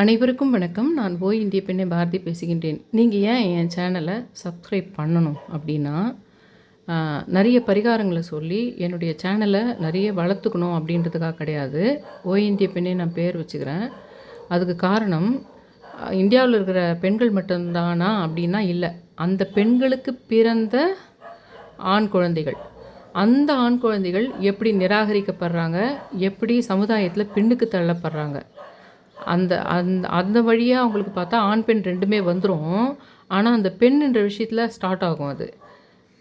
அனைவருக்கும் வணக்கம். நான் போய் இந்திய பெண்ணை பாரதி பேசுகின்றேன். நீங்கள் ஏன் என் சேனலை சப்ஸ்கிரைப் பண்ணணும் அப்படின்னா நிறைய பரிகாரங்களை சொல்லி என்னுடைய சேனலை நிறைய வளர்த்துக்கணும் அப்படின்றதுக்காக கிடையாது. ஓய் இந்திய பெண்ணை நான் பேர் வச்சுக்கிறேன். அதுக்கு காரணம் இந்தியாவில் இருக்கிற பெண்கள் மட்டும்தானா அப்படின்னா இல்லை. அந்த பெண்களுக்கு பிறந்த ஆண் குழந்தைகள். அந்த ஆண் குழந்தைகள் எப்படி நிராகரிக்கப்படுறாங்க? எப்படி சமுதாயத்தில் பின்னுக்கு தள்ளப்படுறாங்க? அந்த அந்த அந்த வழியாக அவங்களுக்கு பார்த்தா ஆண் பெண் ரெண்டுமே வந்துடும் ஆனால் அந்த பெண்ணுன்ற விஷயத்தில் ஸ்டார்ட் ஆகும் அது.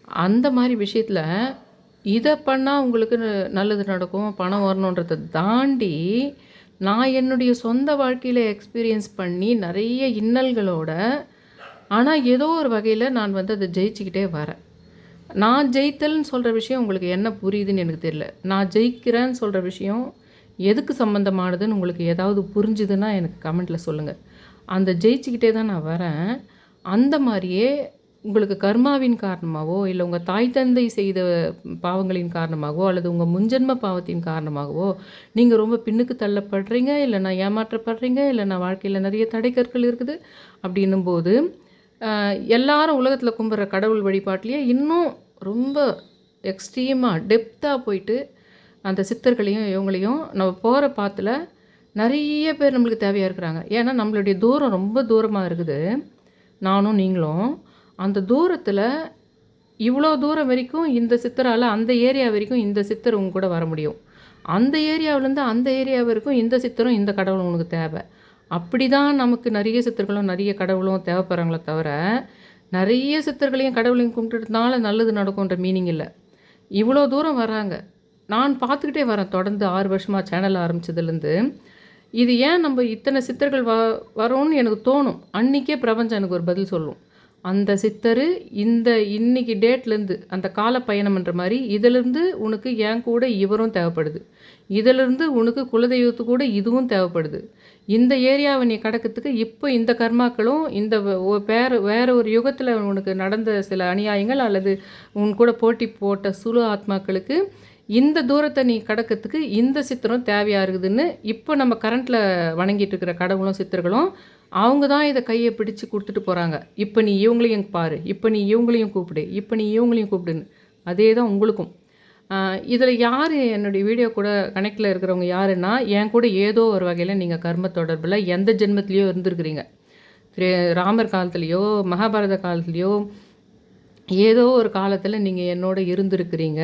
அந்த மாதிரி விஷயத்தில் இதை பண்ணால் உங்களுக்கு நல்லது நடக்கும் பணம் வரணுன்றதை தாண்டி நான் என்னுடைய சொந்த வாழ்க்கையில் எக்ஸ்பீரியன்ஸ் பண்ணி நிறைய இன்னல்களோட ஆனால் ஏதோ ஒரு வகையில் நான் வந்து அதை ஜெயிச்சுக்கிட்டே வரேன். நான் ஜெயித்தல்னு சொல்கிற விஷயம் உங்களுக்கு என்ன புரியுதுன்னு எனக்கு தெரியல. நான் ஜெயிக்கிறேன்னு சொல்கிற விஷயம் எதுக்கு சம்மந்தமானதுன்னு உங்களுக்கு ஏதாவது புரிஞ்சுதுன்னா எனக்கு கமெண்ட்டில் சொல்லுங்கள் அந்த ஜெயிச்சுக்கிட்டே தான் நான் வரேன். அந்த மாதிரியே உங்களுக்கு கர்மாவின் காரணமாகவோ இல்லை உங்கள் தாய் தந்தை செய்த பாவங்களின் காரணமாகவோ அல்லது உங்கள் முன்ஜென்ம பாவத்தின் காரணமாகவோ நீங்கள் ரொம்ப பின்னுக்கு தள்ளப்படுறீங்க இல்லை நான் ஏமாற்றப்படுறீங்க இல்லை நான் வாழ்க்கையில் நிறைய தடைக்கற்கள் இருக்குது அப்படின்னும் போது எல்லாரும் உலகத்தில் கும்பிட்ற கடவுள் வழிபாட்டிலேயே இன்னும் ரொம்ப எக்ஸ்ட்ரீமாக டெப்த்தாக போயிட்டு அந்த சித்தர்களையும் இவங்களையும் நம்ம போகிற பாத்தில் நிறைய பேர் நம்மளுக்கு தேவையாக இருக்கிறாங்க. ஏன்னா நம்மளுடைய தூரம் ரொம்ப தூரமாக இருக்குது. நானும் நீங்களும். அந்த தூரத்தில் இவ்வளோ தூரம் வரைக்கும் இந்த சித்தரால் அந்த ஏரியா வரைக்கும் இந்த சித்தர் உங்க கூட வர முடியும். அந்த ஏரியாவிலேருந்து அந்த ஏரியா வரைக்கும் இந்த சித்தரும் இந்த கடவுளும் உனக்கு தேவை. அப்படி தான் நமக்கு நிறைய சித்தர்களும் நிறைய கடவுளும் தேவைப்படுறாங்களே தவிர நிறைய சித்தர்களையும் கடவுளையும் கும்பிட்டுறதுனால நல்லது நடக்கும்ன்ற மீனிங் இல்லை. இவ்வளோ தூரம் வராங்க நான் பார்த்துக்கிட்டே வரேன். தொடர்ந்து ஆறு வருஷமாக சேனல் ஆரம்பிச்சதுலேருந்து. இது ஏன் நம்ம இத்தனை சித்தர்கள் வ வரோன்னு எனக்கு தோணும். அன்றைக்கே பிரபஞ்சம் எனக்கு ஒரு பதில் சொல்லும். அந்த சித்தர் இந்த இன்னைக்கு டேட்லேருந்து அந்த கால பயணம்ன்ற மாதிரி இதிலிருந்து உனக்கு என் கூட இவரும் தேவைப்படுது. இதிலிருந்து உனக்கு குலதெய்வத்து கூட இதுவும் தேவைப்படுது. இந்த ஏரியாவை நீ கடக்கிறதுக்கு இப்போ இந்த கர்மாக்களும் இந்த வேறு வேறு ஒரு யுகத்தில் உனக்கு நடந்த சில அநியாயங்கள் அல்லது உன் கூட போட்டி போட்ட சுழு ஆத்மாக்களுக்கு இந்த தூரத்தை நீ கடக்கிறதுக்கு இந்த சித்திரம் தேவையாக இருக்குதுன்னு இப்போ நம்ம கரண்ட்டில் வணங்கிட்டு இருக்கிற கடவுளும் சித்தர்களும் அவங்க தான் இதை கையை பிடிச்சு கொடுத்துட்டு போகிறாங்க இப்போ நீ இவங்களையும் பாரு. இப்போ நீ இவங்களையும் கூப்பிடு. இப்போ நீ இவங்களையும் கூப்பிடுன்னு. அதே தான் உங்களுக்கும். இதில் யார் என்னுடைய வீடியோ கூட கனெக்டில் இருக்கிறவங்க யாருன்னா என் கூட ஏதோ ஒரு வகையில் நீங்கள் கர்ம தொடர்பில் எந்த ஜென்மத்திலையோ இருந்திருக்கிறீங்க. ராமர் காலத்துலேயோ மகாபாரத காலத்துலேயோ ஏதோ ஒரு காலத்தில் நீங்கள் என்னோட இருந்திருக்கிறீங்க.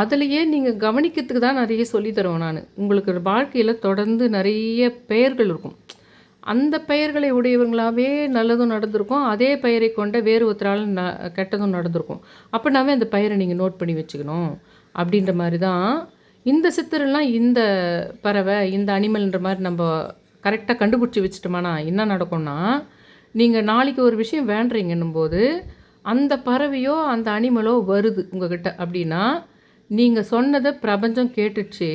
அதுலேயே நீங்கள் கவனிக்கிறதுக்கு தான் நிறைய சொல்லித்தருவேன் நான். உங்களுக்கு வாழ்க்கையில் தொடர்ந்து நிறைய பெயர்கள் இருக்கும். அந்த பெயர்களை உடையவங்களாவே நல்லதும் நடந்திருக்கும். அதே பெயரை கொண்ட வேறு ஒருத்தரால் ந கெட்டதும் நடந்திருக்கும். அப்படின்னாவே அந்த பெயரை நீங்கள் நோட் பண்ணி வச்சுக்கணும். அப்படின்ற மாதிரி தான் இந்த சித்தரெல்லாம் இந்த பறவை இந்த அனிமல்ன்ற மாதிரி நம்ம கரெக்டாக கண்டுபிடிச்சி வச்சுட்டோமானா என்ன நடக்கும்னா நீங்கள் நாளைக்கு ஒரு விஷயம் வேண்டுறீங்கன்னும் போது அந்த பறவையோ அந்த அனிமலோ வருது உங்ககிட்ட அப்படின்னா நீங்கள் சொன்னதை பிரபஞ்சம் கேட்டுச்சு.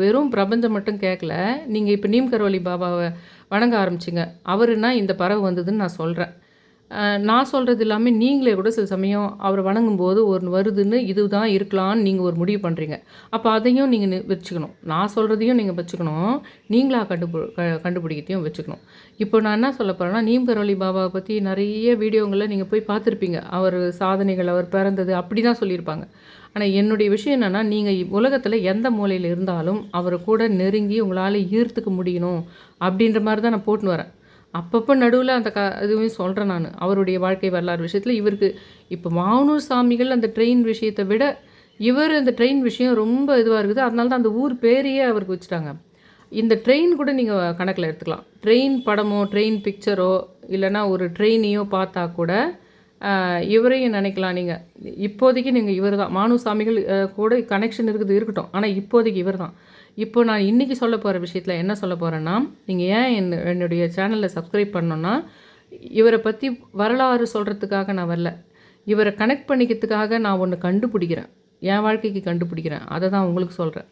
வெறும் பிரபஞ்சம் மட்டும் கேட்கல நீங்கள் இப்போ நீம் கரோலி பாபாவை வணங்க ஆரம்பிச்சிங்க. அவருன்னா இந்த பறவை வந்ததுன்னு நான் சொல்கிறேன் நான் சொல்கிறது எல்லாமே நீங்களே கூட சில சமயம் அவரை வணங்கும்போது ஒரு வருதுன்னு இதுதான் இருக்கலாம்னு நீங்கள் ஒரு முடிவு பண்ணுறீங்க அப்போ அதையும் நீங்கள் வச்சுக்கணும். நான் சொல்கிறதையும் நீங்கள் வச்சுக்கணும். நீங்களாக கண்டுபு க கண்டுபிடிக்கிறதையும் வச்சுக்கணும். இப்போ நான் என்ன சொல்ல போகிறேன்னா நீம் பாபாவை பற்றி நிறைய வீடியோங்களில் நீங்கள் போய் பார்த்துருப்பீங்க. அவர் சாதனைகள் அவர் பிறந்தது அப்படி தான் சொல்லியிருப்பாங்க. ஆனால் என்னுடைய விஷயம் என்னென்னா நீங்கள் உலகத்தில் எந்த மூலையில் இருந்தாலும் அவரை கூட நெருங்கி உங்களால் ஈர்த்துக்க முடியணும் அப்படின்ற மாதிரி தான் நான் போட்டுன்னு வரேன். அப்பப்போ நடுவில் அந்த க இதுவும் சொல்கிறேன் நான். அவருடைய வாழ்க்கை வரலாறு விஷயத்தில் இவருக்கு இப்போ மாவனூர் சாமிகள் அந்த ட்ரெயின் விஷயத்தை விட இவர் அந்த ட்ரெயின் விஷயம் ரொம்ப இதுவாக இருக்குது. அதனால தான் அந்த ஊர் பேரையே அவருக்கு வச்சுட்டாங்க. இந்த ட்ரெயின் கூட நீங்கள் கணக்கில் எடுத்துக்கலாம். ட்ரெயின் படமோ ட்ரெயின் பிக்சரோ இல்லைனா ஒரு ட்ரெயினையோ பார்த்தா கூட இவரையும் நினைக்கலாம் நீங்கள் இப்போதைக்கு நீங்கள் இவர் தான் மானுசாமிகள் கூட கனெக்ஷன் இருக்குது இருக்கட்டும். ஆனால் இப்போதைக்கு இவர் தான் இப்போ நான் இன்றைக்கி சொல்ல போகிற விஷயத்தில் என்ன சொல்ல போகிறேன்னா நீங்கள் ஏன் என் என்னுடைய சேனலை சப்ஸ்கிரைப் பண்ணோன்னா இவரை பற்றி வரலாறு சொல்கிறதுக்காக நான் வரல. இவரை கனெக்ட் பண்ணிக்கிறதுக்காக நான் ஒன்று கண்டுபிடிக்கிறேன். என் வாழ்க்கைக்கு கண்டுபிடிக்கிறேன். அதை தான் உங்களுக்கு சொல்கிறேன்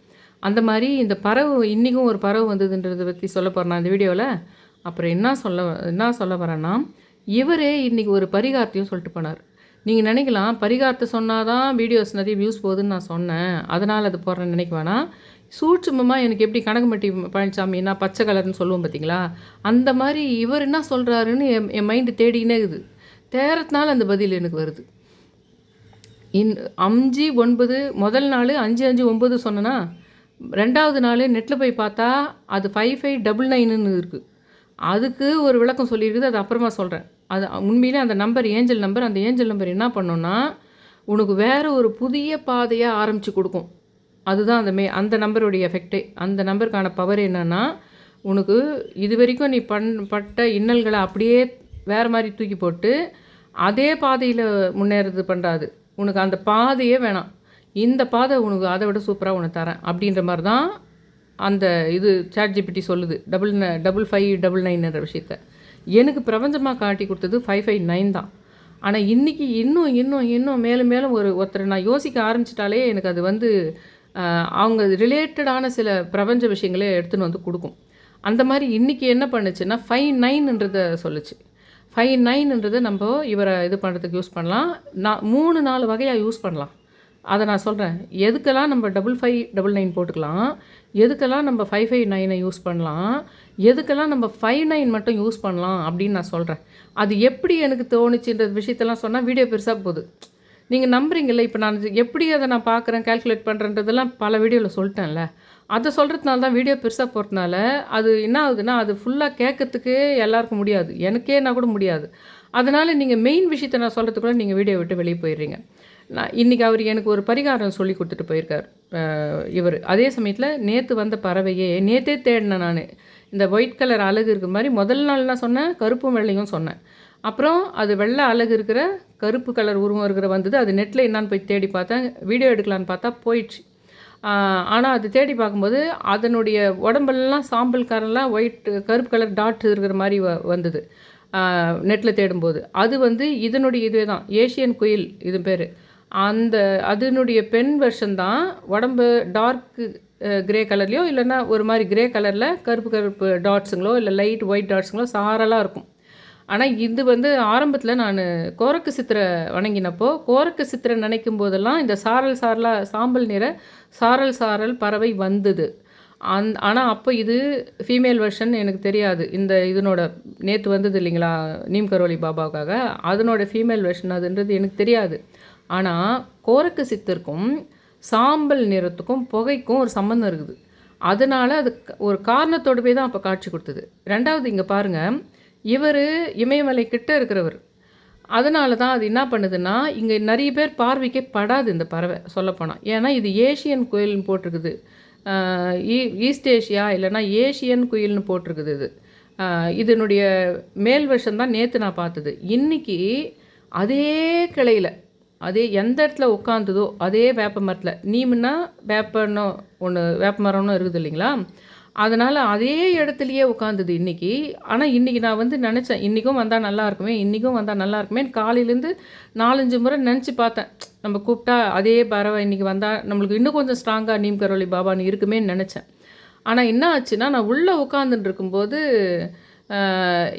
அந்த மாதிரி இந்த பறவை இன்றைக்கும் ஒரு பறவை வந்ததுன்றதை பற்றி சொல்ல போகிறேன் நான் வீடியோவில் அப்புறம் என்ன சொல்ல என்ன சொல்ல வரேன்னா இவரே இன்றைக்கி ஒரு பரிகாரத்தையும் சொல்லிட்டு போனார். நீங்கள் நினைக்கலாம் பரிகாரத்தை சொன்னால் தான் வீடியோஸ் நிறைய வியூஸ் போகுதுன்னு நான் சொன்னேன். அதனால் அது போடுறேன்னு நினைக்க வேணாம் சூட்சுமமாக எனக்கு எப்படி கனகம்பட்டி பழனிசாமி நான் பச்சை கலர்னு சொல்லுவோம் பார்த்தீங்களா அந்த மாதிரி இவர் என்ன சொல்கிறாருன்னு என் என் மைண்டு தேடினே இருக்குது. தேரத்தினால அந்த பதில் எனக்கு வருது. இன் அஞ்சு ஒன்பது முதல் நாள் அஞ்சு அஞ்சு ஒம்பது சொன்னேன்னா ரெண்டாவது நாள் நெட்டில் போய் பார்த்தா அது ஃபைவ் ஃபைவ் டபுள் நைனுன்னு இருக்குது அதுக்கு ஒரு விளக்கம் சொல்லியிருக்குது அது அப்புறமா சொல்கிறேன் அது உண்மையிலே அந்த நம்பர் ஏஞ்சல் நம்பர் அந்த ஏஞ்சல் நம்பர் என்ன பண்ணோன்னா உனக்கு வேறு ஒரு புதிய பாதையாக ஆரம்பித்து கொடுக்கும். அதுதான் அந்த மே அந்த நம்பருடைய எஃபெக்டே அந்த நம்பருக்கான பவர் என்னென்னா உனக்கு இது வரைக்கும் நீ பண் பட்ட இன்னல்களை அப்படியே வேறு மாதிரி தூக்கி போட்டு அதே பாதையில் முன்னேறது பண்ணுறாது உனக்கு அந்த பாதையே வேணாம். இந்த பாதை உனக்கு அதை விட சூப்பராக உனக்கு தரேன். அப்படின்ற மாதிரி தான் அந்த இது சேட் ஜிபிடி சொல்லுது டபுள் டபுள் ஃபைவ் டபுள் நைன்ன்ற விஷயத்த. எனக்கு பிரபஞ்சமாக காட்டி கொடுத்தது ஃபைவ் ஃபைவ் நைன் தான். ஆனால் இன்றைக்கி இன்னும் இன்னும் இன்னும் மேலும் மேலும் ஒரு ஒருத்தர் நான் யோசிக்க ஆரம்பிச்சிட்டாலே எனக்கு அது வந்து அவங்க ரிலேட்டடான சில பிரபஞ்ச விஷயங்களே எடுத்துன்னு வந்து கொடுக்கும். அந்த மாதிரி இன்றைக்கி என்ன பண்ணுச்சுன்னா ஃபைவ் நைன்ன்றதை சொல்லுச்சு. ஃபைவ் நைன்ன்றதை நம்ம இவரை இது பண்ணுறதுக்கு யூஸ் பண்ணலாம். நான் மூணு நாலு வகையாக யூஸ் பண்ணலாம். அதை நான் சொல்கிறேன் எதுக்கெல்லாம் நம்ம டபுள் ஃபைவ் டபுள் நைன் போட்டுக்கலாம்? எதுக்கெல்லாம் நம்ம ஃபைவ் ஃபைவ் நைனை யூஸ் பண்ணலாம்? எதுக்கெல்லாம் நம்ம ஃபைவ் நைன் மட்டும் யூஸ் பண்ணலாம் அப்படின்னு நான் சொல்கிறேன் அது எப்படி எனக்கு தோணுச்சுன்ற விஷயத்தெல்லாம் சொன்னால் வீடியோ பெருசாக போகுது. நீங்கள் நம்புறீங்கல்ல இப்போ நான் எப்படி அதை நான் பார்க்குறேன் கேல்குலேட் பண்ணுறன்றதெல்லாம் பல வீடியோவில் சொல்லிட்டேன்ல. அதை சொல்கிறதுனால தான் வீடியோ பெருசாக போகிறதுனால அது என்ன ஆகுதுன்னா அது ஃபுல்லாக கேட்கறதுக்கு எல்லாருக்கும் முடியாது. எனக்கே நான் கூட முடியாது. அதனால் நீங்கள் மெயின் விஷயத்தை நான் சொல்கிறதுக்குள்ள நீங்கள் வீடியோ விட்டு வெளியே போயிடுறீங்க. நான் இன்றைக்கி அவர் எனக்கு ஒரு பரிகாரம் சொல்லி கொடுத்துட்டு போயிருக்கார். இவர். அதே சமயத்தில் நேற்று வந்த பறவையே நேற்றே தேடினேன் நான். இந்த ஒயிட் கலர் அழகு இருக்கிற மாதிரி முதல் நாள் நான் சொன்னேன் கருப்பும் வெள்ளையும் சொன்னேன். அப்புறம் அது வெள்ளை அழகு இருக்கிற கருப்பு கலர் உருவம் இருக்கிற வந்தது. அது நெட்டில் என்னான்னு போய் தேடி பார்த்தேன். வீடியோ எடுக்கலான்னு பார்த்தா போயிடுச்சு. ஆனால் அது தேடி பார்க்கும்போது அதனுடைய உடம்பெல்லாம் சாம்பல் கரெல்லாம் ஒயிட் கருப்பு கலர் டாட் இருக்கிற மாதிரி வ வந்தது. நெட்டில் தேடும்போது. அது வந்து இதனுடைய இதுவே தான். ஏஷியன் குயில் இது பேர். அந்த அதனுடைய பெண் வெர்ஷன் தான் உடம்பு டார்க்கு கிரே கலர்லேயோ இல்லைன்னா ஒரு மாதிரி கிரே கலரில் கருப்பு கருப்பு டாட்ஸுங்களோ இல்லை லைட் ஒயிட் டாட்ஸுங்களோ சாரலாக இருக்கும். ஆனால் இது வந்து ஆரம்பத்தில் நான் கோரக்கு சித்திரை வணங்கினப்போ கோரக்கு சித்திரை நினைக்கும் போதெல்லாம் இந்த சாரல் சாரலாக சாம்பல் நிற சாரல் சாரல் பறவை வந்தது. அந் ஆனால் அப்போ இது ஃபீமேல் வெர்ஷன் எனக்கு தெரியாது. இந்த இதனோட நேற்று வந்தது இல்லைங்களா நீம் கரோலி பாபாவுக்காக அதனோட ஃபீமேல் வெர்ஷன் அதுன்றது எனக்கு தெரியாது. ஆனால் கோரக்கு சித்தருக்கும் சாம்பல் நிறத்துக்கும் புகைக்கும் ஒரு சம்மந்தம் இருக்குது. அதனால் அது ஒரு காரணத்தோடு போய் தான் அப்போ காட்சி கொடுத்தது. ரெண்டாவது இங்கே பாருங்கள் இவர் இமயமலை கிட்ட இருக்கிறவர். அதனால தான் அது என்ன பண்ணுதுன்னா இங்கே நிறைய பேர் பார்வைக்கே படாது இந்த பறவை சொல்லப்போனால் ஏன்னா இது ஏஷியன் குயில்னு போட்டிருக்குது. ஈஸ்ட் ஏஷியா இல்லைன்னா ஏஷியன் குயில்னு போட்டிருக்குது இது. இதனுடைய மேல் வருஷம் தான் நேற்று நான் பார்த்தது. இன்றைக்கி அதே கிளையில் அதே எந்த இடத்துல உட்காந்துதோ அதே வேப்ப மரத்தில் நீம்னா வேப்பன்னு ஒன்று வேப்ப மரம்னு இருக்குது இல்லைங்களா? அதனால் அதே இடத்துலையே உட்காந்துது இன்றைக்கி ஆனால் இன்றைக்கி நான் வந்து நினச்சேன் இன்றைக்கும் வந்தால் நல்லா இருக்குமே இன்றைக்கும் வந்தால் நல்லா இருக்குமே காலையிலேருந்து நாலஞ்சு முறை நினச்சி பார்த்தேன். நம்ம கூப்பிட்டா அதே பறவை இன்றைக்கி வந்தால் நம்மளுக்கு இன்னும் கொஞ்சம் ஸ்ட்ராங்காக நீம் கரோலி பாபான்னு இருக்குமேன்னு நினச்சேன். ஆனால் என்ன ஆச்சுன்னா நான் உள்ளே உட்காந்துட்டு இருக்கும்போது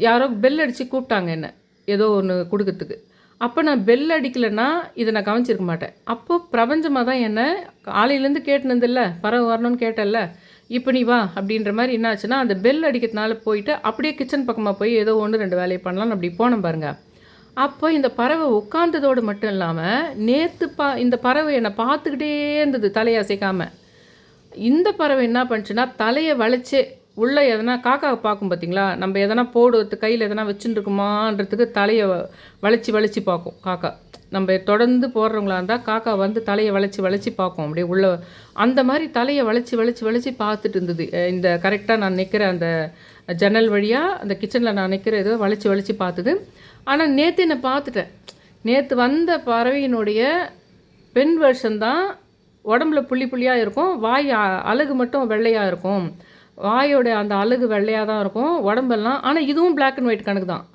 யாரோ பெல் அடித்து கூப்பிட்டாங்க என்ன ஏதோ ஒன்று கொடுக்கறதுக்கு. அப்போ நான் பெல் அடிக்கலைன்னா இதை நான் கவனிச்சிருக்க மாட்டேன். அப்போது பிரபஞ்சமாக தான் என்ன காலையிலேருந்து கேட்டுனதில்ல பறவை வரணும்னு கேட்டல இப்போ நீ வா அப்படின்ற மாதிரி என்ன ஆச்சுன்னா அந்த பெல் அடிக்கிறதுனால போயிட்டு அப்படியே கிச்சன் பக்கமாக போய் ஏதோ ஒன்று ரெண்டு வேலையை பண்ணலாம்னு அப்படி போனோம் பாருங்கள் அப்போ இந்த பறவை உட்காந்ததோடு மட்டும் இல்லாமல் நேற்று பா இந்த பறவை என்னை பார்த்துக்கிட்டே இருந்தது தலையை அசைக்காமல் இந்த பறவை என்ன பண்ணுச்சுன்னா தலையை வளைச்சே உள்ளே எதனா காக்காவை பார்க்கும் பார்த்தீங்களா நம்ம எதனா போடுறது கையில் எதனா வச்சுட்டுருக்குமான்றதுக்கு தலையை வளைச்சி வளைச்சி பார்க்கும் காக்கா. நம்ம தொடர்ந்து போடுறவங்களா இருந்தால் காக்கா வந்து தலையை வளைச்சி வளைச்சி பார்க்கும். அப்படியே உள்ள அந்த மாதிரி தலையை வளைச்சி வளைச்சி வளைச்சி பார்த்துட்டு இருந்தது. இந்த கரெக்டாக நான் நிற்கிற அந்த ஜன்னல் வழியாக அந்த கிச்சனில் நான் நிற்கிற இதை வளைச்சி வளைச்சி பார்த்துது. ஆனால் நேற்று என்னை பார்த்துட்டேன். நேற்று வந்த பறவையினுடைய பெண் வருஷன் தான் உடம்புல புள்ளி புள்ளியாக இருக்கும் வாய் அழகு மட்டும் வெள்ளையாக இருக்கும். வாயோட அந்த அழகு வெள்ளையாக தான் இருக்கும் உடம்பெல்லாம் ஆனால் இதுவும் பிளாக் அண்ட் ஒயிட் கணக்கு தான்.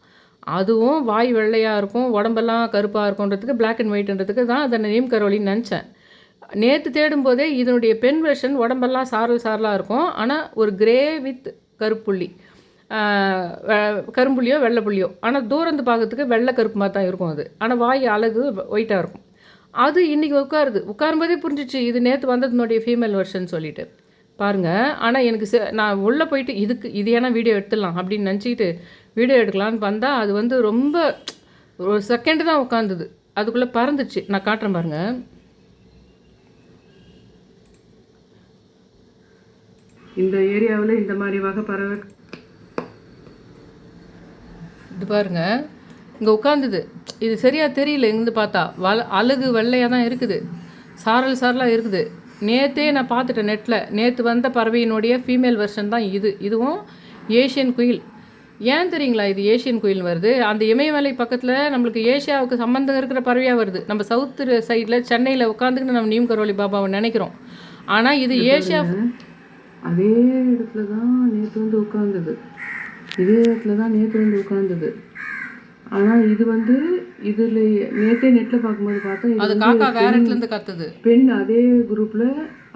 அதுவும் வாய் வெள்ளையாக இருக்கும் உடம்பெல்லாம் கருப்பாக இருக்கும்ன்றதுக்கு பிளாக் அண்ட் ஒயிட்ன்றதுக்கு தான் அதை நேம் கரோலின்னு நினச்சேன். நேற்று தேடும்போதே இதனுடைய பெண் வெர்ஷன் உடம்பெல்லாம் சாரல் சாரலாக இருக்கும் ஆனால் ஒரு கிரே வித் கருப்புள்ளி. கரும்புள்ளியோ வெள்ளை புள்ளியோ ஆனால் தூரந்து பார்க்கறதுக்கு வெள்ளை கருப்பு மாதிரி தான் இருக்கும் அது. ஆனால் வாய் அழகு ஒயிட்டாக இருக்கும். அது இன்றைக்கி உட்காருது. உட்காரும்போதே புரிஞ்சிச்சு இது நேற்று வந்ததுனுடைய ஃபீமேல் வெர்ஷன் சொல்லிட்டு. பாருங்கள் ஆனால் எனக்கு ச நான் உள்ளே போயிட்டு இதுக்கு இது ஏன்னா வீடியோ எடுத்துடலாம் அப்படின்னு நினச்சிக்கிட்டு வீடியோ எடுக்கலான்னு வந்தால் அது வந்து ரொம்ப ஒரு செகண்டு தான் உட்காந்துது அதுக்குள்ளே பறந்துச்சு. நான் காட்டுறேன் பாருங்கள் இந்த ஏரியாவில் இந்த மாதிரி வகை பறவை இது பாருங்க. இங்கே உட்காந்துது இது சரியாக தெரியல இருந்து பார்த்தா. வல அழகு வெள்ளையாக தான் இருக்குது. சாரல் சாரலாக இருக்குது. நேற்றே நான் பார்த்துட்டேன் நெட்டில் நேற்று வந்த பறவையினுடைய ஃபீமேல் வெர்ஷன் தான் இது. இதுவும் ஏஷியன் குயில் ஏன் தெரியுங்களா இது ஏஷியன் குயில் வருது? அந்த இமயமலை பக்கத்தில் நம்மளுக்கு ஏஷியாவுக்கு சம்மந்தம் இருக்கிற பறவையாக வருது. நம்ம சவுத்து சைடில் சென்னையில் உட்காந்துக்கிட்டு நம்ம நீம் கரோலி பாபாவை நினைக்கிறோம். ஆனால் இது ஏஷியா அதே இடத்துல தான் நேற்று வந்து உட்காந்துது இதே இடத்துல தான் நேற்று வந்து உட்காந்துது ஆனால் இது வந்து இதில் நேற்றே நெட்டில் பார்க்கும்போது பார்த்தா அது காக்கா வேற இடத்துல இருந்து கத்துது. பெண் அதே குரூப்பில்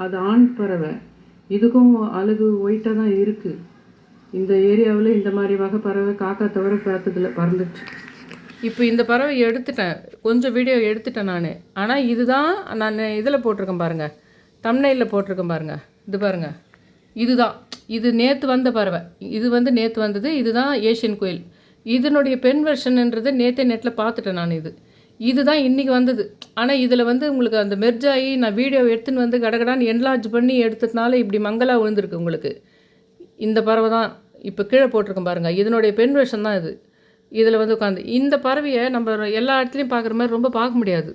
அது ஆண் பறவை. இதுக்கும் அழகு ஒயிட்டாக தான் இருக்குது இந்த ஏரியாவில் இந்த மாதிரி வகை பறவை காக்கா தவிர பார்த்ததில்ல பறந்துச்சு. இப்போ இந்த பறவை எடுத்துட்டேன். கொஞ்சம் வீடியோ எடுத்துட்டேன் நான். ஆனால் இதுதான் நான் இதில் போட்டிருக்கேன் பாருங்கள் தம்னையில் போட்டிருக்கேன் பாருங்கள் இது பாருங்கள் இதுதான். இது நேற்று வந்த பறவை. இது வந்து நேற்று வந்தது. இதுதான் ஏஷியன் கோயில் இதனுடைய பெண் வெர்ஷன்ன்றது நேற்றே நெட்டில் பார்த்துட்டேன் நான் இது. இதுதான் இன்றைக்கி வந்தது. ஆனால் இதில் வந்து உங்களுக்கு அந்த மெர்ஜ் ஆகி நான் வீடியோ எடுத்துன்னு வந்து கடகடான்னு என்லார்ஜ் பண்ணி எடுத்ததுனால இப்படி மங்கலாக விழுந்திருக்கு உங்களுக்கு. இந்த பறவை தான் இப்போ கீழே போட்டிருக்கேன் பாருங்கள் இதனுடைய பெண் வேஷம் தான் இது. இதில் வந்து உட்காந்து இந்த பறவையை நம்ம எல்லா இடத்துலையும் பார்க்குற மாதிரி ரொம்ப பார்க்க முடியாது.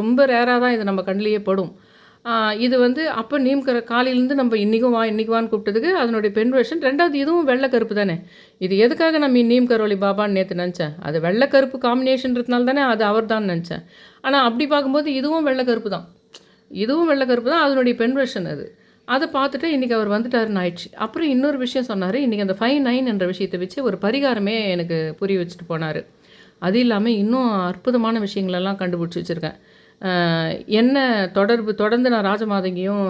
ரொம்ப ரேராக தான் இது நம்ம கண்ணிலேயே படும். இது வந்து அப்போ நீம்கிற காலையிலேருந்து நம்ம இன்றைக்கும் வா இன்றைக்கு வான்னு கூப்பிட்டதுக்கு அதனுடைய பெண் வேஷன் ரெண்டாவது இதுவும் வெள்ளை கருப்பு தானே? இது எதுக்காக நம்ம நீம் கரோலி பாபான்னு நேற்று நினச்சேன். அது வெள்ளை கருப்பு காம்பினேஷன்றதுனால தானே அது அவர் தான் நினச்சேன். ஆனால் அப்படி பார்க்கும்போது இதுவும் வெள்ளை கருப்பு தான். இதுவும் வெள்ளை கருப்பு தான் அதனுடைய பெண் வெர்ஷன் அது. அதை பார்த்துட்டு இன்றைக்கி அவர் வந்துட்டாருன்னு ஆயிடுச்சு. அப்புறம் இன்னொரு விஷயம் சொன்னார் இன்றைக்கி அந்த ஃபைவ் நைன் என்ற விஷயத்தை வச்சு ஒரு பரிகாரமே எனக்கு புரிய வச்சுட்டு போனார். அது இல்லாமல் இன்னும் அற்புதமான விஷயங்களெல்லாம் கண்டுபிடிச்சி வச்சுருக்கேன். என்ன தொடர்பு தொடர்ந்து நான் ராஜமாதங்கியும்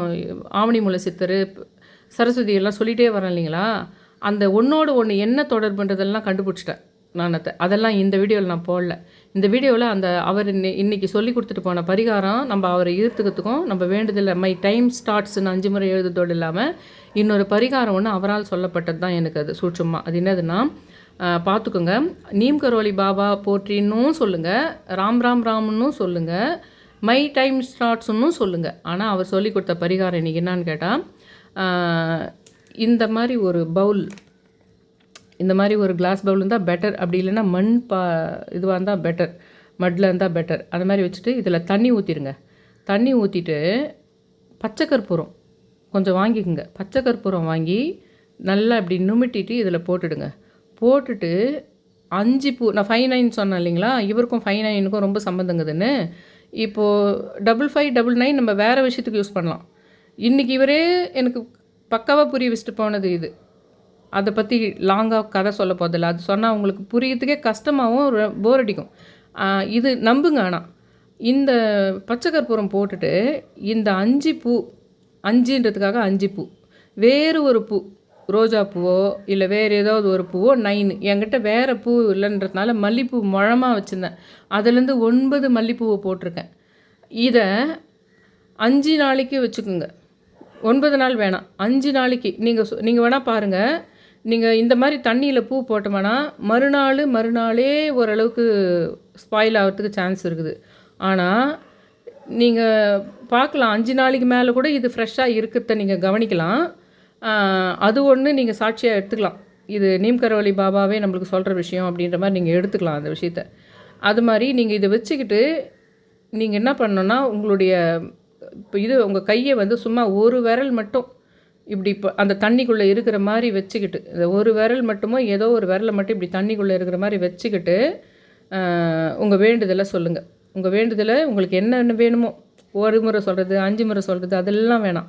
ஆவணிமுலை சித்தர் சரஸ்வதி எல்லாம் சொல்லிகிட்டே வரேன் இல்லைங்களா? அந்த ஒன்றோடு ஒன்று என்ன தொடர்புன்றதெல்லாம் கண்டுபிடிச்சிட்டேன் நான் அதை. அதெல்லாம் இந்த வீடியோவில் நான் போடல. இந்த வீடியோவில் அந்த அவர் இன்னை இன்னைக்கு சொல்லி கொடுத்துட்டு போன பரிகாரம் நம்ம அவரை ஈர்த்துக்கிறதுக்கும் நம்ம வேண்டுதல் மை டைம் ஸ்டார்ட்ஸ்னு அஞ்சு முறை எழுதுறதோடு இல்லாமல் இன்னொரு பரிகாரம் ஒன்று அவரால் சொல்லப்பட்டது தான் எனக்கு அது சூட்சமாக அது என்னதுன்னா பார்த்துக்கோங்க நீம் கரோலி பாபா போற்றின்னும் சொல்லுங்கள் ராம் ராம் ராம்னும் சொல்லுங்கள் மை டைம் ஸ்டார்ட்ஸ்ன்னு சொல்லுங்கள் ஆனால் அவர் சொல்லி கொடுத்த பரிகாரம் இன்றைக்கி என்னன்னு கேட்டால் இந்த மாதிரி ஒரு பவுல் இந்த மாதிரி ஒரு கிளாஸ் பவுல் இருந்தால் பெட்டர் அப்படி இல்லைன்னா மண் பா இதுவாக இருந்தால் பெட்டர் மட்டில் இருந்தால் பெட்டர் அந்த மாதிரி வச்சுட்டு இதில் தண்ணி ஊற்றிடுங்க தண்ணி ஊற்றிட்டு பச்சை கற்பூரம் கொஞ்சம் வாங்கிக்கோங்க. பச்சை கற்பூரம் வாங்கி நல்லா இப்படி நுமிட்டிட்டு இதில் போட்டுடுங்க. போட்டுட்டு அஞ்சு பூ நான் ஃபைவ் நைன் சொன்னேன் இல்லைங்களா? இவருக்கும் ஃபைவ் நைனுக்கும் ரொம்ப சம்மந்தங்குதுன்னு இப்போது டபுள் ஃபைவ் டபுள் நைன் நம்ம வேறு விஷயத்துக்கு யூஸ் பண்ணலாம். இன்றைக்கி இவரே எனக்கு பக்காவாக புரிய வச்சுட்டு போனது இது. அதை பற்றி லாங்காக கதை சொல்ல போதில்ல அது சொன்னால் உங்களுக்கு புரியறதுக்கே கஷ்டமாகவும் போர் அடிக்கும். இது நம்புங்க ஆனால் இந்த பச்சை கற்பூரம் போட்டுட்டு இந்த அஞ்சு பூ அஞ்சுன்றதுக்காக அஞ்சு பூ வேறு ஒரு பூ ரோஜா பூவோ இல்லை வேறு ஏதாவது ஒரு பூவோ நைன் என்கிட்ட வேறு பூ இல்லைன்றதுனால மல்லிப்பூ முழமாக வச்சுருந்தேன். அதுலேருந்து ஒன்பது மல்லிப்பூவை போட்டிருக்கேன். இதை அஞ்சு நாளைக்கு வச்சுக்கோங்க. ஒன்பது நாள் வேணாம். அஞ்சு நாளைக்கு. நீங்கள் நீங்கள் வேணால் பாருங்கள் நீங்கள் இந்த மாதிரி தண்ணியில் பூ போட்டோம்னா மறுநாள் மறுநாளே ஓரளவுக்கு ஸ்பாயில் ஆகிறதுக்கு சான்ஸ் இருக்குது. ஆனால் நீங்கள் பார்க்கலாம். அஞ்சு நாளைக்கு மேலே கூட இது ஃப்ரெஷ்ஷாக இருக்கிறத நீங்கள் கவனிக்கலாம். அது ஒன்று நீங்கள் சாட்சியாக எடுத்துக்கலாம். இது நீம்கரவலி பாபாவே நம்மளுக்கு சொல்கிற விஷயம் அப்படின்ற மாதிரி நீங்கள் எடுத்துக்கலாம் அந்த விஷயத்த. அது மாதிரி நீங்கள் இதை வச்சுக்கிட்டு நீங்கள் என்ன பண்ணணும்னா உங்களுடைய இப்போ இது உங்கள் கையை வந்து சும்மா ஒரு விரல் மட்டும் இப்படி இப்போ அந்த தண்ணிக்குள்ளே இருக்கிற மாதிரி வச்சுக்கிட்டு இந்த ஒரு விரல் மட்டுமோ ஏதோ ஒரு விரலை மட்டும் இப்படி தண்ணிக்குள்ளே இருக்கிற மாதிரி வச்சுக்கிட்டு உங்கள் வேண்டுதலை சொல்லுங்கள் உங்கள் வேண்டுதலை உங்களுக்கு என்னென்ன வேணுமோ ஒரு முறை சொல்கிறது அஞ்சு முறை சொல்கிறது அதெல்லாம் வேணாம்.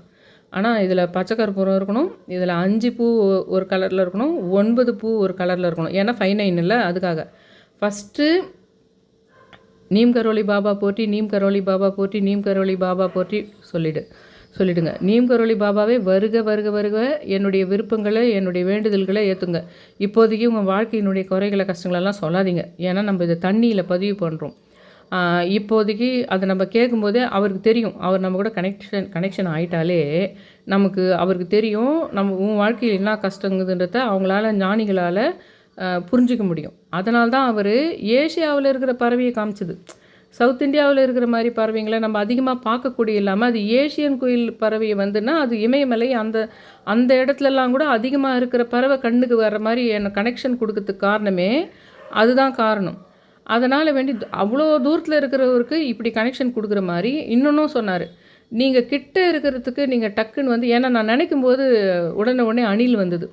ஆனால் இதில் பச்சை கற்பூரம் இருக்கணும் இதில் அஞ்சு பூ ஒரு கலரில் இருக்கணும் ஒன்பது பூ ஒரு கலரில் இருக்கணும். ஏன்னா ஃபைவ் நைன் இல்லை அதுக்காக. ஃபஸ்ட்டு நீம் கரோலி பாபா போட்டி நீம் கரோலி பாபா போட்டி நீம் கரோலி பாபா போட்டி சொல்லிடு சொல்லிடுங்க. நீம் கரோலி பாபாவே வருக வருக வருக என்னுடைய விருப்பங்களை என்னுடைய வேண்டுதல்களை ஏற்றுங்க இப்போதைக்கு உங்கள் வாழ்க்கையினுடைய குறைகளை கஷ்டங்களெல்லாம் சொல்லாதீங்க. ஏன்னா நம்ம இதை தண்ணியில் பதிவு பண்ணுறோம் இப்போதைக்கு அதை நம்ம கேட்கும்போதே அவருக்கு தெரியும். அவர் நம்ம கூட கனெக்ஷன் கனெக்ஷன் ஆகிட்டாலே நமக்கு அவருக்கு தெரியும். நம்ம உன் வாழ்க்கையில் என்ன கஷ்டங்குதுன்றத அவங்களால ஞானிகளால் புரிஞ்சிக்க முடியும். அதனால தான் அவர் ஏஷியாவில் இருக்கிற பறவையை காமிச்சது. சவுத் இந்தியாவில் இருக்கிற மாதிரி பறவைங்களை நம்ம அதிகமாக பார்க்கக்கூடிய இல்லாமல் அது ஏஷியன் குயில் பறவையை வந்துன்னா அது இமயமலை அந்த அந்த இடத்துலலாம் கூட அதிகமாக இருக்கிற பறவை கண்ணுக்கு வர்ற மாதிரி எனக்கு கனெக்ஷன் கொடுக்கறதுக்கு காரணமே அதுதான் காரணம். அதனால் வேண்டி அவ்வளோ தூரத்தில் இருக்கிறவருக்கு இப்படி கனெக்ஷன் கொடுக்குற மாதிரி இன்னொன்றும் சொன்னார். நீங்கள் கிட்ட இருக்கிறதுக்கு நீங்கள் டக்குன்னு வந்து ஏன்னா நான் நினைக்கும் போது உடனே உடனே அணில் வந்தது.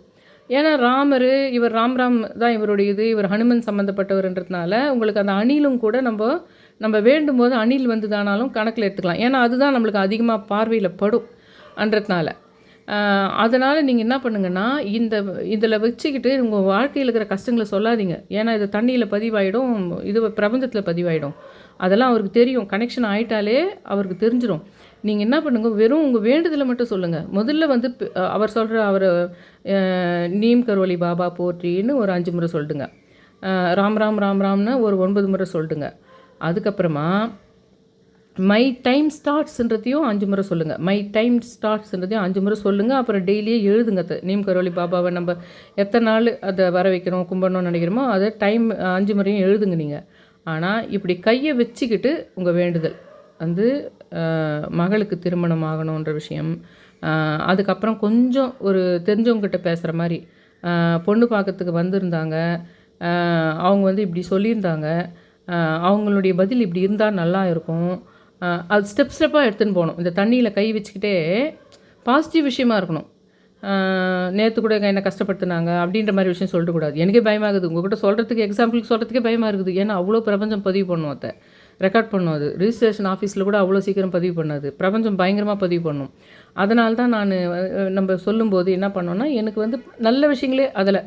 ஏன்னா ராமர் இவர் ராம்ராம் தான் இவருடைய இது இவர் ஹனுமன் சம்மந்தப்பட்டவர்ன்றதுனால உங்களுக்கு அந்த அணிலும் கூட நம்ம நம்ம வேண்டும் போது அணில் வந்துதானாலும் கணக்கில் எடுத்துக்கலாம். ஏன்னா அதுதான் நம்மளுக்கு அதிகமாக பார்வையில் படும். அன்றதுனால. அதனால் நீங்கள் என்ன பண்ணுங்கன்னா இந்த இதில் வச்சுக்கிட்டு உங்கள் வாழ்க்கையில் இருக்கிற கஷ்டங்களை சொல்லாதீங்க. ஏன்னா இது தண்ணியில் பதிவாயிடும் இது பிரபஞ்சத்தில் பதிவாயிடும். அதெல்லாம் அவருக்கு தெரியும். கனெக்ஷன் ஆயிட்டாலே அவருக்கு தெரிஞ்சிடும் நீங்கள் என்ன பண்ணுங்க வெறும் உங்கள் வேண்டுதலை மட்டும் சொல்லுங்கள் முதல்ல வந்து அவர் சொல்கிற அவர் நீம் கரோலி பாபா போற்றின்னு ஒரு அஞ்சு முறை சொல்லிடுங்க ராம் ராம் ராம் ராம்னு ஒரு ஒன்பது முறை சொல்லிடுங்க அதுக்கப்புறமா மை டைம் ஸ்டார்ட்ஸ்ன்றதையும் அஞ்சு முறை சொல்லுங்கள் மை டைம் ஸ்டார்ட்ஸ்ன்றதையும் அஞ்சு முறை சொல்லுங்கள் அப்புறம் டெய்லியே எழுதுங்க அது. நீம் கரோலி பாபாவை நம்ம எத்தனை நாள் அதை வர வைக்கணும் கும்பிடணும்னு நினைக்கிறோமோ அதை டைம் அஞ்சு முறையும் எழுதுங்க நீங்கள் ஆனால் இப்படி கையை வச்சுக்கிட்டு உங்கள் வேண்டுதல். வந்து மகளுக்கு திருமணம் ஆகணுன்ற விஷயம். அதுக்கப்புறம் கொஞ்சம் ஒரு தெரிஞ்சவங்ககிட்ட பேசுகிற மாதிரி பொண்ணு பார்க்கறதுக்கு வந்திருந்தாங்க. அவங்க வந்து இப்படி சொல்லியிருந்தாங்க. அவங்களுடைய பதில் இப்படி இருந்தால் நல்லா இருக்கும். அது ஸ்டெப் ஸ்டெப்பாக எடுத்துன்னு போகணும். இந்த தண்ணியில் கை வச்சுக்கிட்டே பாசிட்டிவ் விஷயமா இருக்கணும். நேற்று கூட என்ன கஷ்டப்படுத்துனாங்க அப்படின்ற மாதிரி விஷயம் சொல்லக்கூடாது எனக்கே பயமாகுது. உங்ககிட்ட சொல்கிறதுக்கு எக்ஸாம்பிளுக்கு சொல்கிறதுக்கே பயமாக இருக்குது. ஏன்னா அவ்வளோ பிரபஞ்சம் பதிவு பண்ணும் அதை ரெக்கார்ட் பண்ணும் அது. ரிஜிஸ்ட்ரேஷன் ஆஃபீஸில் கூட அவ்வளோ சீக்கிரம் பதிவு பண்ணாது. பிரபஞ்சம் பயங்கரமாக பதிவு பண்ணும். அதனால தான் நான் நம்ம சொல்லும்போது என்ன பண்ணோன்னா எனக்கு வந்து நல்ல விஷயங்களே அதில்.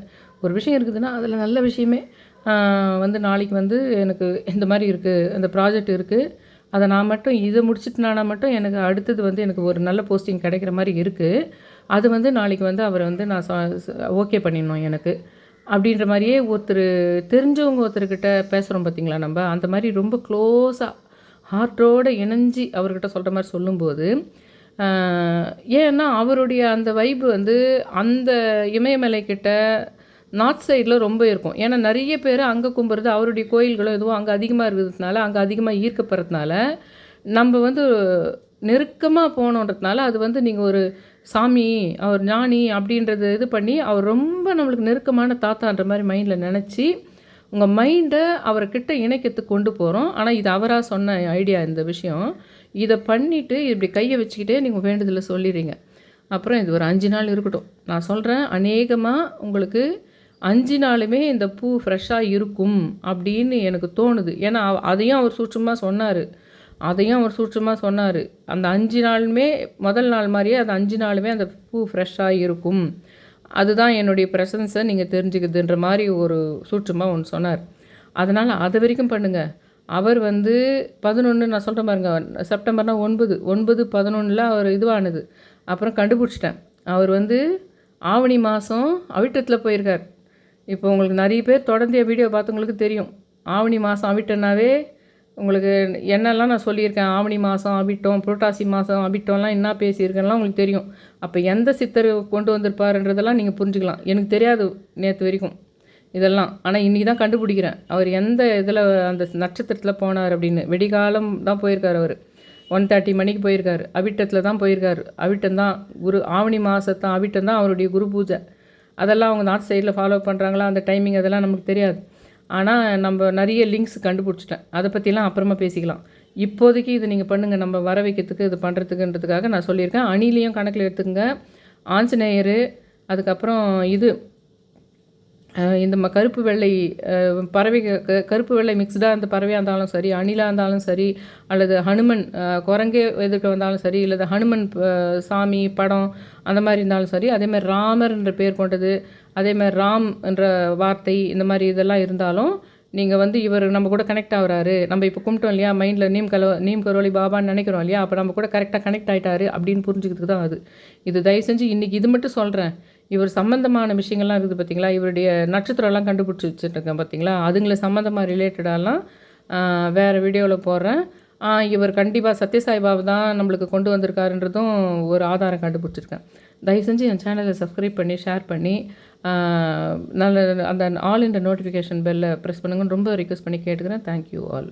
ஒரு விஷயம் இருக்குதுன்னா அதில் நல்ல விஷயமே வந்து நாளைக்கு வந்து எனக்கு இந்த மாதிரி இருக்குது அந்த ப்ராஜெக்ட் இருக்குது அதை நான் மட்டும் இதை முடிச்சிட்டுனானா மட்டும் எனக்கு அடுத்தது வந்து எனக்கு ஒரு நல்ல போஸ்டிங் கிடைக்கிற மாதிரி இருக்குது அது வந்து நாளைக்கு வந்து அவரை வந்து நான் ஓகே பண்ணிடணும் எனக்கு. அப்படின்ற மாதிரியே ஒருத்தர் தெரிஞ்சவங்க ஒருத்தர்கிட்ட பேசுகிறோம் பார்த்தீங்களா நம்ம? அந்த மாதிரி ரொம்ப க்ளோஸாக ஹார்ட்டோடு இணைஞ்சி அவர்கிட்ட சொல்கிற மாதிரி சொல்லும்போது ஏன்னா அவருடைய அந்த வைப்பு வந்து அந்த இமயமலை கிட்ட நார்த் சைடில் ரொம்ப இருக்கும். ஏன்னா நிறைய பேர் அங்கே கும்புறது அவருடைய கோயில்களும் எதுவும் அங்கே அதிகமாக இருக்கிறதுனால அங்கே அதிகமாக ஈர்க்கப்படுறதுனால நம்ம வந்து நெருக்கமாக போனோன்றதுனால அது வந்து நீங்கள் ஒரு சாமி அவர் ஞானி அப்படின்றத இது பண்ணி அவர் ரொம்ப நம்மளுக்கு நெருக்கமான தாத்தான்ற மாதிரி மைண்டில் நினச்சி உங்கள் மைண்டை அவர்கிட்ட இணைக்கிறதுக்கு கொண்டு போகிறோம் ஆனால் இது அவராக சொன்ன ஐடியா இந்த விஷயம். இதை பண்ணிவிட்டு இப்படி கையை வச்சுக்கிட்டே நீங்கள் வேண்டுதலை சொல்லிடுறீங்க அப்புறம் இது ஒரு அஞ்சு நாள் இருக்கட்டும். நான் சொல்கிறேன் அநேகமாக உங்களுக்கு அஞ்சு நாளுமே இந்த பூ ஃப்ரெஷ்ஷாக இருக்கும் அப்படின்னு எனக்கு தோணுது. ஏன்னா அதையும் அவர் சூட்சமாக சொன்னார். அதையும் அவர் சூட்சமாக சொன்னார். அந்த அஞ்சு நாளுமே முதல் நாள் மாதிரியே அந்த அஞ்சு நாளுமே அந்த பூ ஃப்ரெஷ்ஷாக இருக்கும். அதுதான் என்னுடைய ப்ரெசன்ஸை நீங்கள் தெரிஞ்சுக்குதுன்ற மாதிரி ஒரு சூட்சமாக ஒன்று சொன்னார். அதனால் அது வரைக்கும் பண்ணுங்கள் அவர் வந்து பதினொன்று நான் சொல்கிறேன் பாருங்க செப்டம்பர்னா ஒன்பது. ஒன்பது பதினொன்றில் அவர் இதுவானது. அப்புறம் கண்டுபிடிச்சிட்டேன். அவர் வந்து ஆவணி மாதம் அவிட்டத்தில் போயிருக்கார். இப்போ உங்களுக்கு நிறைய பேர் தொடர்ந்து என் வீடியோ பார்த்தவங்களுக்கு தெரியும். ஆவணி மாதம் அவிட்டோன்னாவே உங்களுக்கு என்னெல்லாம் நான் சொல்லியிருக்கேன். ஆவணி மாதம் அவிட்டம் புரட்டாசி மாதம் அவிட்டம்லாம் என்ன பேசியிருக்கேன்லாம் உங்களுக்கு தெரியும். அப்போ எந்த சித்தர் கொண்டு வந்திருப்பாருன்றதெல்லாம் நீங்கள் புரிஞ்சுக்கலாம். எனக்கு தெரியாது நேற்று வரைக்கும் இதெல்லாம். ஆனால் இன்றைக்கி தான் கண்டுபிடிக்கிறேன். அவர் எந்த இதில் அந்த நட்சத்திரத்தில் போனார் அப்படின்னு. வெடிகாலம் தான் போயிருக்கார் அவர். ஒன் தேர்ட்டி மணிக்கு போயிருக்கார். அவிட்டத்தில் தான் போயிருக்கார். அவிட்டம் தான் குரு ஆவணி மாதத்தான் அவிட்டம் தான் அவருடைய குரு பூஜை. அதெல்லாம் அவங்க நார்த் சைடில் ஃபாலோ பண்ணுறாங்களா அந்த டைமிங் அதெல்லாம் நமக்கு தெரியாது. ஆனால் நம்ம நிறைய லிங்க்ஸ் கண்டுபிடிச்சிட்டேன். அதை பற்றிலாம் அப்புறமா பேசிக்கலாம். இப்போதைக்கு இது நீங்கள் பண்ணுங்கள் நம்ம வர வைக்கிறதுக்கு இது பண்ணுறதுக்குன்றதுக்காக நான் சொல்லியிருக்கேன். அணிலையும் கணக்கில் எடுத்துக்கங்க. ஆஞ்சநேயர் அதுக்கப்புறம் இது இந்த ம கருப்பு வெள்ளை பறவை க- கருப்பு வெள்ளை மிக்ஸ்டாக அந்த பறவையாக இருந்தாலும் சரி அணிலாக இருந்தாலும் சரி அல்லது ஹனுமன் குரங்கே எதிர்க்க வந்தாலும் சரி அல்லது ஹனுமன் சாமி படம் அந்த மாதிரி இருந்தாலும் சரி அதே மாதிரி ராமர் என்ற பேர் கொண்டது அதே மாதிரி ராம் என்ற வார்த்தை இந்த மாதிரி இதெல்லாம் இருந்தாலும் நீங்கள் வந்து இவர் நம்ம கூட கனெக்ட் ஆகிறாரு. நம்ம இப்போ கும்பிட்டோம் இல்லையா மைண்டில் நீம் கல நீம் கரோலி பாபான்னு நினைக்கிறோம் இல்லையா அப்போ நம்ம கூட கரெக்டாக கனெக்ட் ஆகிட்டாரு அப்படின்னு புரிஞ்சுக்கிறதுக்கு தான் அது. இது தயவு செஞ்சு இன்றைக்கி இது மட்டும் சொல்கிறேன் இவர் சம்மந்தமான விஷயங்கள்லாம் இருக்குது பார்த்திங்களா? இவருடைய நட்சத்திரம்லாம் கண்டுபிடிச்சி வச்சுருக்கேன் பார்த்தீங்களா? அதுங்களை சம்மந்தமாக ரிலேட்டடாலாம் வேறு வீடியோவில் போடுறேன். இவர் கண்டிப்பாக சத்யசாய்பாபு தான் நம்மளுக்கு கொண்டு வந்திருக்காருன்றதும் ஒரு ஆதாரம் கண்டுபிடிச்சிருக்கேன். தயவு செஞ்சு என் சேனலை சப்ஸ்கிரைப் பண்ணி ஷேர் பண்ணி நல்ல அந்த ஆல் இந்த நோட்டிஃபிகேஷன் பெல்லை ப்ரெஸ் பண்ணுங்கன்னு ரொம்ப ரிக்வெஸ்ட் பண்ணி கேட்டுக்கிறேன். Thank you all